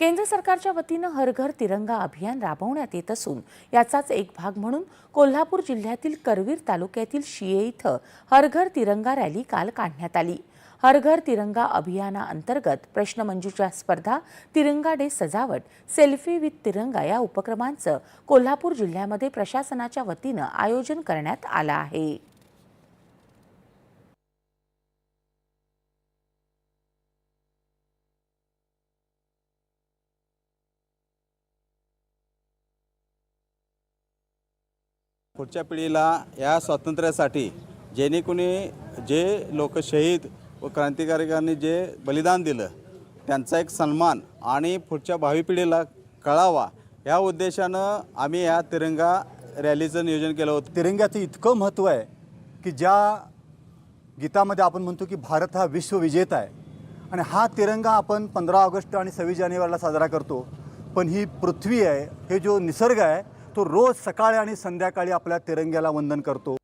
केंद्र सरकारच्या वतीनं हर घर तिरंगा अभियान राबवण्यात येत असून याचाच एक भाग म्हणून कोल्हापूर जिल्ह्यातील करवीर तालुक्यातील शिये इथं हर घर तिरंगा रॅली काल काढण्यात आली. हर घर तिरंगा अभियानाअंतर्गत प्रश्नमंजुषा स्पर्धा तिरंगा डे सजावट सेल्फी विथ तिरंगा या उपक्रमांचं कोल्हापूर जिल्ह्यामध्ये प्रशासनाच्या वतीनं आयोजन करण्यात आलं आहे. पुढच्या पिढीला या स्वातंत्र्यासाठी जेणे कोणी जे लोक शहीद व क्रांतिकारकांनी जे बलिदान दिलं त्यांचा एक सन्मान आणि पुढच्या भावी पिढीला कळावा या उद्देशानं आम्ही या तिरंगा रॅलीचं नियोजन केलं होतं. तिरंग्याचं इतकं महत्त्व आहे की ज्या गीतामध्ये आपण म्हणतो की भारत हा विश्वविजेता आहे. आणि हा तिरंगा आपण पंधरा ऑगस्ट आणि सव्वीस जानेवारीला साजरा करतो. पण ही पृथ्वी आहे हे जो निसर्ग आहे तो रोज सकाळी आणि संध्याकाळी आपल्या तिरंग्याला वंदन करतो.